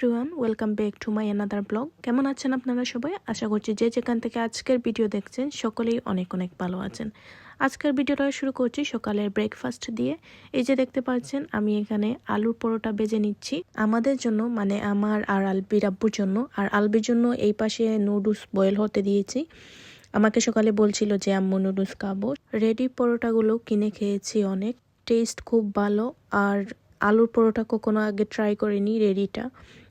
Everyone welcome back to my another blog কেমন আছেন আপনারা সবাই? আশা করছি যে যেখান থেকে আজকের ভিডিও দেখছেন, সকলেই অনেক অনেক ভালো আছেন। আজকের ভিডিওটা শুরু করছি সকালের ব্রেকফাস্ট দিয়ে। এই যে দেখতে পাচ্ছেন, আমি এখানে আলুর পরোটা বেজে নিচ্ছি। আমাদের জন্য মানে আমার আর আলবির আব্বুর জন্য, আর আলবির জন্য এই পাশে নুডলস বয়েল হতে দিয়েছি। আমাকে সকালে বলছিল যে, আম্মু নুডলস খাব। রেডি পরোটাগুলো কিনে খেয়েছি অনেক। টেস্ট খুব ভালো, আর আলুর পরোটা কখনো আগে ট্রাই করিনি রেডিটা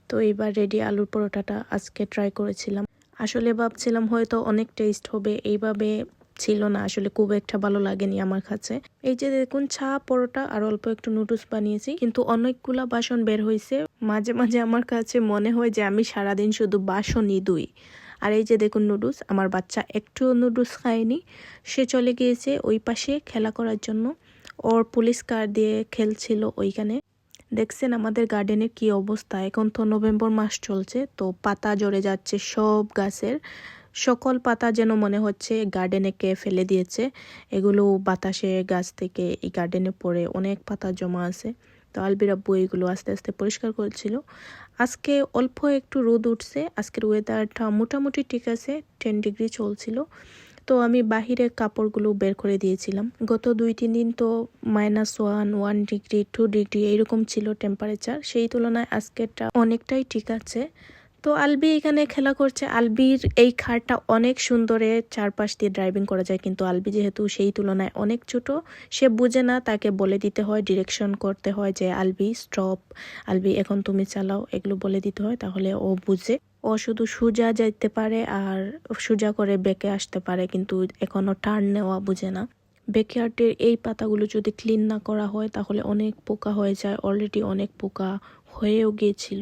তো এবার রেডি আলুর পরোটাটা আজকে ট্রাই করেছিলাম। আসলে ভাবছিলাম হয়তো অনেক টেস্ট হবে, এইভাবে ছিল না। আসলে খুব একটা ভালো লাগেনি আমার কাছে। এই যে দেখুন, ছা, পরোটা আর অল্প একটু নুডলস বানিয়েছি, কিন্তু অনেকগুলা বাসন বের হয়েছে মাঝে মাঝে আমার কাছে মনে হয় যে আমি সারাদিন শুধু বাসনই দুই। আর এই যে দেখুন নুডলস আমার বাচ্চা একটু নুডলস খায়নি। সে চলে গিয়েছে ওই পাশে খেলা করার জন্য। ওর পুলিশ কার দিয়ে খেলছিল ওইখানে। দেখছেন আমাদের গার্ডেনের কি অবস্থা? এখন তো নভেম্বর মাস চলছে, তো পাতা জড়ে যাচ্ছে সব গাছের। সকল পাতা যেন মনে হচ্ছে গার্ডেনে কে ফেলে দিয়েছে। এগুলো বাতাসে গাছ থেকে এই গার্ডেনে পড়ে অনেক পাতা জমা আছে। তো আলবির আব্বু এইগুলো আস্তে আস্তে পরিষ্কার করেছিল। আজকে অল্প একটু রোদ উঠছে, আজকের ওয়েদারটা মোটামুটি ঠিক আছে টেন ডিগ্রি চলছিল। তো আমি বাহিরে কাপড়গুলো বের করে দিয়েছিলাম। গত দুই তিন দিন তো minus one one degree two degree এইরকম ছিল টেম্পারেচার সেই তুলনায় আজকেরটা অনেকটাই ঠিক আছে। তো আলবি এখানে খেলা করছে। আলবির এই খারটা অনেক সুন্দরে চারপাশ দিয়ে ড্রাইভিং করা যায়। কিন্তু আলবি যেহেতু সেই তুলনায় অনেক ছোট, সে বুঝে না। তাকে বলে দিতে হয় ডিরেকশন করতে হয় যে, আলবি স্টপ আলবি, এখন তুমি চালাও। এগুলো বলে দিতে হয়। তাহলে ও বুঝে। ও শুধু সোজা যাইতে পারে আর সোজা করে বেঁকে আসতে পারে, কিন্তু এখনও টার্ন নেওয়া বুঝে না। বেকয়ার্ডের এই পাতাগুলো যদি ক্লিন না করা হয়, তাহলে অনেক পোকা হয়ে যায় অলরেডি অনেক পোকা হয়েও গিয়েছিল।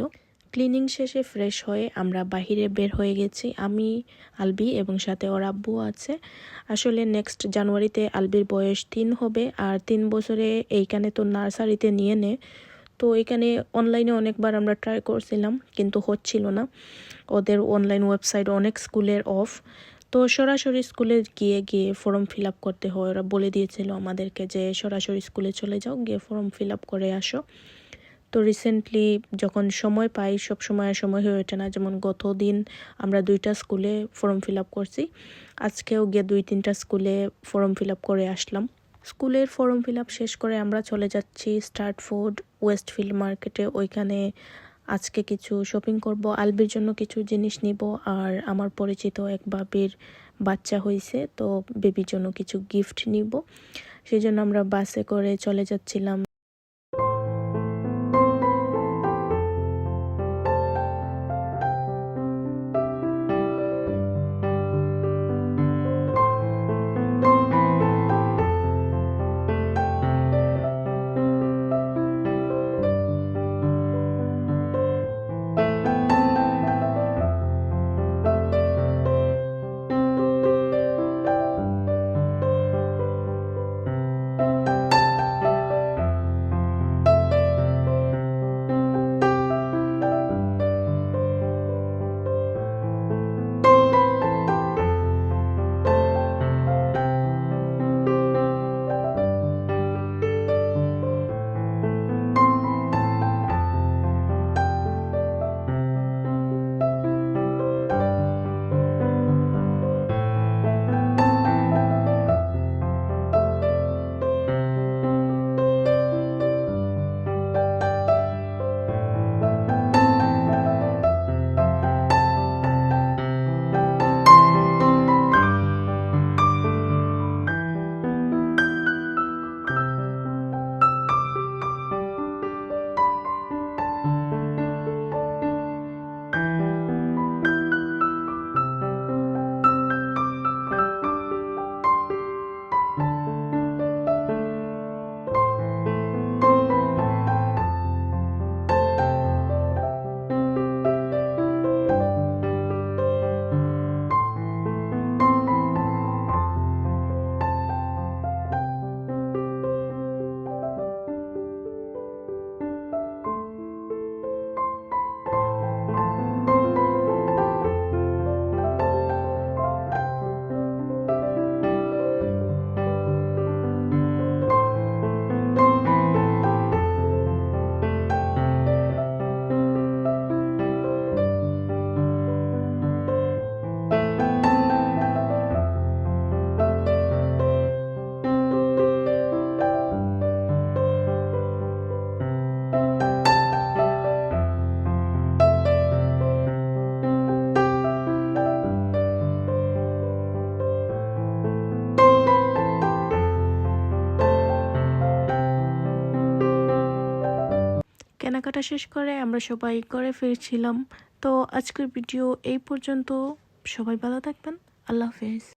ক্লিনিং শেষে ফ্রেশ হয়ে আমরা বাহিরে বের হয়ে গেছি, আমি, আলবি এবং সাথে ওর আব্বু আছে। আসলে নেক্সট জানুয়ারিতে আলবির বয়স তিন হবে, আর তিন বছরে এইখানে তো নার্সারিতে নিয়ে নে। তো এখানে অনলাইনে অনেকবার আমরা ট্রাই করছিলাম, কিন্তু হচ্ছিল না। ওদের অনলাইন ওয়েবসাইট অনেক স্কুলের অফ তো সরাসরি স্কুলে গিয়ে গিয়ে ফর্ম ফিল আপ করতে হয়। ওরা বলে দিয়েছিল আমাদেরকে যে, সরাসরি স্কুলে চলে যাও, গিয়ে ফর্ম ফিল আপ করে আসো। তো রিসেন্টলি যখন সময় পাই, সব সময় সময় হয়ে ওঠে না। যেমন গত দিন আমরা দুইটা স্কুলে ফর্ম ফিল আপ করছি। আজকেও গিয়ে দুই তিনটা স্কুলে ফর্ম ফিল আপ করে আসলাম। স্কুলের ফর্ম ফিল আপ শেষ করে আমরা চলে যাচ্ছি স্টার্ট ফুড ওয়েস্টফিল্ড মার্কেটে। ওইখানে আজকে কিছু শপিং করব, আলবির জন্য কিছু জিনিস নিব আর আমার পরিচিত এক বাবির বাচ্চা হয়েছে তো বেবির জন্য কিছু গিফট নিব। সেই জন্য আমরা বাসে করে চলে যাচ্ছিলাম কেনাকাটা শেষ করে আমরা সবাই করে ফিরছিলাম। তো আজকের ভিডিও এই পর্যন্ত। সবাই ভালো থাকবেন। আল্লাহ হাফেজ।